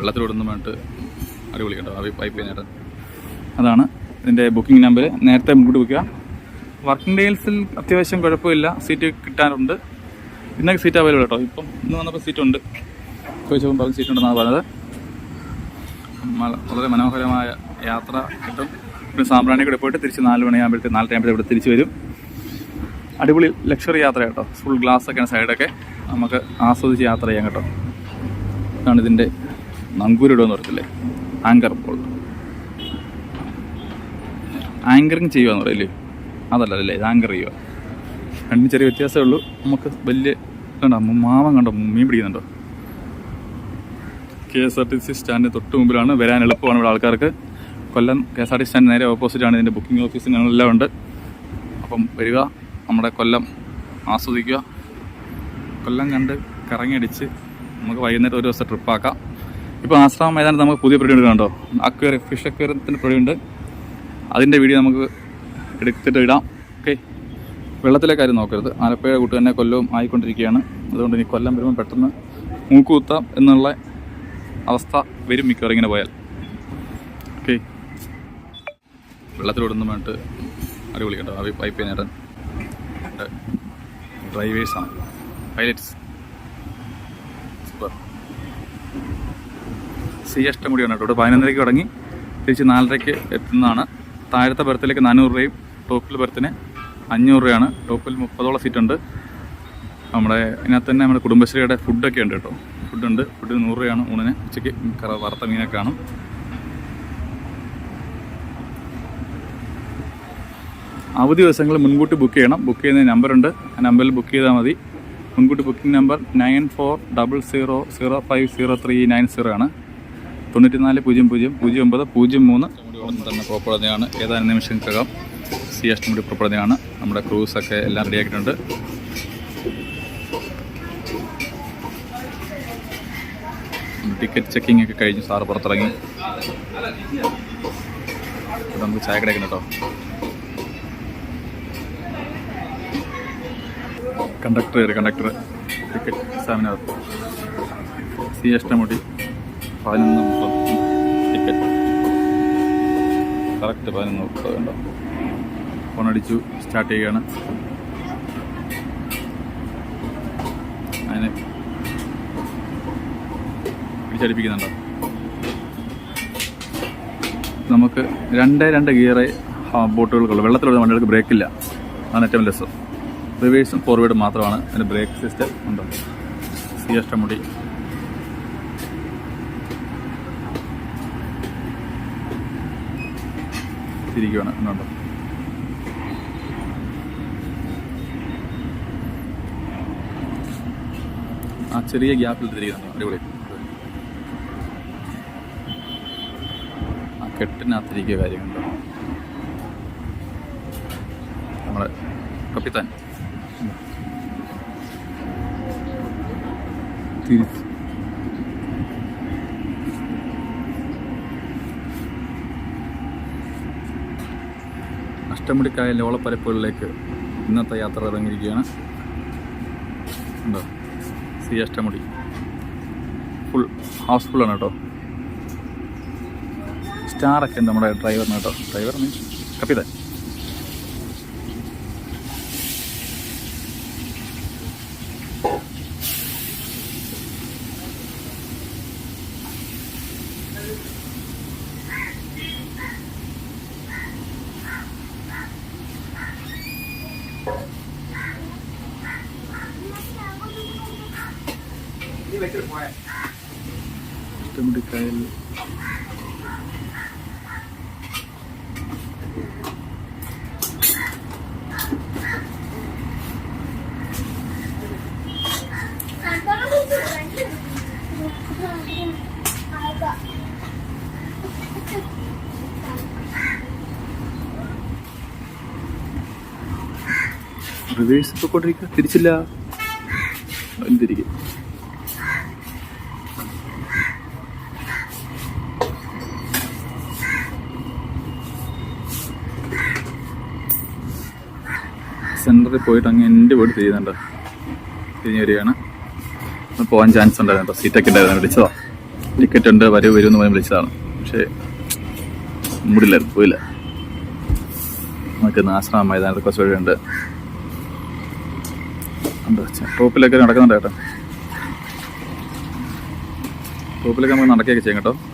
വെള്ളത്തിലോടുന്നതായിട്ട് അടിപൊളി കേട്ടോ ആ പൈപ്പ് ചെയ്യുന്നത് അതാണ് ഇതിന്റെ ബുക്കിംഗ് നമ്പർ നേരത്തെ മുൻകൂട്ടി ചെയ്യുക വർക്കിംഗ് ഡേയ്സിൽ അത്യാവശ്യം കുഴപ്പമില്ല. സീറ്റ് കിട്ടാനുണ്ട്. ഇന്നൊക്കെ സീറ്റ് അവൈലബിൾ കേട്ടോ. ഇപ്പം ഇന്ന് വന്നപ്പോൾ സീറ്റ് ഉണ്ട്. ചോദിച്ചപ്പോൾ പറഞ്ഞ സീറ്റ് ഉണ്ടെന്നാണ് പറഞ്ഞത്. വളരെ മനോഹരമായ യാത്ര കിട്ടും. പിന്നെ സാമ്പ്രാണി കൂടെ പോയിട്ട് തിരിച്ച് നാല് മണിയാകുമ്പോഴത്തേക്ക് നാലര ആകുമ്പോഴത്തേക്ക് ഇവിടെ തിരിച്ച് വരും. അടിപൊളി ലക്ഷറി യാത്ര കേട്ടോ. ഫുൾ ഗ്ലാസ് ഒക്കെയാണ് സൈഡൊക്കെ നമുക്ക് ആസ്വദിച്ച് യാത്ര ചെയ്യാം കേട്ടോ. ഇതാണ് ഇതിന്റെ നങ്കൂരിടുമെന്ന് പറയത്തില്ലേ ആങ്കർ പോൾ ആങ്കറിങ് ചെയ്യുകയെന്ന് പറയില്ലേ? അതല്ല അല്ലേ ഇത് ആങ്കർ ചെയ്യുക. രണ്ടും ചെറിയ വ്യത്യാസമേ ഉള്ളൂ. നമുക്ക് വലിയ കണ്ടോ മാമൻ കണ്ടോ മീൻ പിടിക്കുന്നുണ്ടോ? K S R T C സ്റ്റാൻഡിന് തൊട്ട് മുമ്പിലാണ് വരാൻ എളുപ്പമാണ് ഇവിടെ ആൾക്കാർക്ക്. Kollam K S R T stand നേരെ ഓപ്പോസിറ്റാണ് ഇതിന്റെ ബുക്കിംഗ് ഓഫീസും എല്ലാം ഉണ്ട്. അപ്പം വരിക നമ്മുടെ കൊല്ലം ആസ്വദിക്കുക. കൊല്ലം കണ്ട് കറങ്ങിയടിച്ച് നമുക്ക് വൈകുന്നേരം ഒരു ദിവസം ട്രിപ്പാക്കാം ഇപ്പോൾ ആശ്രമം മൈതാനത്ത് നമുക്ക് പുതിയ പരിപാടി കണ്ടോ? അക്വേറിയം ഫിഷ് അക്വേറിയത്തിന്റെ പ്രൊഡ്യൂണ്ട്. അതിന്റെ വീഡിയോ നമുക്ക് എടുത്തിട്ട് ഇടാം. ഓക്കെ. വെള്ളത്തിലെ കാര്യം നോക്കരുത്. ആലപ്പുഴ കൂട്ട് തന്നെ കൊല്ലവും ആയിക്കൊണ്ടിരിക്കുകയാണ്. അതുകൊണ്ട് ഇനി കൊല്ലം വരുമ്പോൾ പെട്ടെന്ന് മൂക്കുകുത്താം എന്നുള്ള അവസ്ഥ വരും മിക്കവാറും ഇങ്ങനെ പോയാൽ. ഓക്കെ. വെള്ളത്തിലോടുന്നതുമായിട്ട് അടിപൊളി കേട്ടോ. ആ പൈപ്പ് നേരം ഡ്രൈവേഴ്സാണ്. പൈലറ്റ്സ് സൂപ്പർ സി അഷ്ടമുടിയാണ് കേട്ടോ. ഇവിടെ പതിനൊന്നരയ്ക്ക് തുടങ്ങി. തിരിച്ച് നാലരയ്ക്ക് എത്തുന്നതാണ്. താഴത്തെ ബർത്തിലേക്ക് നാനൂറ് രൂപയും ടോപ്പിൽ ബർത്തിന് അഞ്ഞൂറ് രൂപയാണ്. ടോപ്പിൽ മുപ്പതോളം സീറ്റ് ഉണ്ട് നമ്മുടെ ഇതിനകത്ത് തന്നെ നമ്മുടെ കുടുംബശ്രീയുടെ ഫുഡൊക്കെ ഉണ്ട് കേട്ടോ. ഫുഡുണ്ട്. ഫുഡ് നൂറ് രൂപയാണ് ഊണിന്. ഉച്ചയ്ക്ക് വറുത്ത മീനൊക്കെ കാണും. അവധി ദിവസങ്ങൾ മുൻകൂട്ടി ബുക്ക് ചെയ്യണം. ബുക്ക് ചെയ്യുന്ന നമ്പറുണ്ട്. ആ നമ്പറിൽ ബുക്ക് ചെയ്താൽ മതി. മുൻകൂട്ടി booking number nine four double zero zero five zero three nine zero ആണ്. തൊണ്ണൂറ്റിനാല് പൂജ്യം പൂജ്യം പൂജ്യം ഒമ്പത് പൂജ്യം മൂന്ന്. തന്നെ പുറപ്പെടുന്നതാണ് ഏതാനും നിമിഷങ്ങൾക്കകം സി അഷ്ടമുടി പുറപ്പെടുന്നതാണ് നമ്മുടെ ക്രൂസൊക്കെ എല്ലാം റെഡിയാക്കിയിട്ടുണ്ട് ടിക്കറ്റ് ചെക്കിംഗ് ഒക്കെ കഴിഞ്ഞു സാറ് പുറത്തിറങ്ങി. നമുക്ക് ചായ കിടക്കുന്നു കേട്ടോ. കണ്ടക്ടർ കണ്ടക്ടർ ടിക്കറ്റ് എക്സാമിനകത്ത് സി അഷ്ടമുടി പതിനൊന്ന് മുപ്പത് ടിക്കറ്റ് കറക്റ്റ് പതിനൊന്ന് മുപ്പത് ഫോണടിച്ചു സ്റ്റാർട്ട് ചെയ്യുകയാണ്. അതിനെ പിടിച്ചടിപ്പിക്കുന്നുണ്ടോ? നമുക്ക് രണ്ട് രണ്ട് ഗിയറെ ബോട്ടുകൾക്കുള്ളൂ. വെള്ളത്തിലുള്ള വണ്ടികൾക്ക് ബ്രേക്കില്ല അതാണ് ഏറ്റവും രസം. റിവേഴ്സും ഫോർവേഡും മാത്രമാണ്. അതിന് ബ്രേക്ക് സിസ്റ്റം ഉണ്ട്? സി അഷ്ടമുടി. തിരിക്കുകയാണ് എന്നുണ്ട്. ആ ചെറിയ ഗ്യാപ്പിൽ തിരിക്കുന്നുണ്ട് അടിപൊളി. ആ കെട്ടിനകത്തിരിക്കുക കാര്യങ്ങളുണ്ട് നമ്മുടെ കപ്പിത്താൻ. തിരിച്ച് അഷ്ടമുടിക്കായലിന്റെ ഓളപ്പരപ്പുകളിലേക്ക് ഇന്നത്തെ യാത്ര ഇറങ്ങിയിരിക്കുകയാണ്. ഉണ്ടോ സി അഷ്ടമുടി. ഫുൾ ഹൗസ്ഫുള്ളാണ് കേട്ടോ. സ്റ്റാറൊക്കെ നമ്മുടെ ഡ്രൈവറിന് കേട്ടോ. ഡ്രൈവർ മീൻസ് കപ്പിതാൻ റിവേഴ്സ് പൊക്കോണ്ടിരിക്കുക തിരിച്ചില്ല. എന്തിരിക്കും? സെന്ററിൽ പോയിട്ട് അങ്ങ് എന്റെ വീട് തിരിയുന്നുണ്ട് തിരിഞ്ഞു വരികയാണ്. പോകാൻ ചാൻസ് ഉണ്ടായിരുന്നു കേട്ടോ. സീറ്റൊക്കെ ഉണ്ടായിരുന്നു. വിളിച്ചതാ. ടിക്കറ്റ് ഉണ്ട്. വരവ് വരും എന്ന് പറഞ്ഞ് വിളിച്ചതാണ്. പക്ഷേ മൂടില്ലായിരുന്നു പോയില്ല. നമുക്ക് നാശന മൈതാനത്ത് കുറച്ച് വഴിയുണ്ട്. ടോപ്പിലൊക്കെ നടക്കുന്നുണ്ട് കേട്ടോ. ടോപ്പിലൊക്കെ നമുക്ക് നടക്കുകയൊക്കെ ചെയ്യാം കേട്ടോ.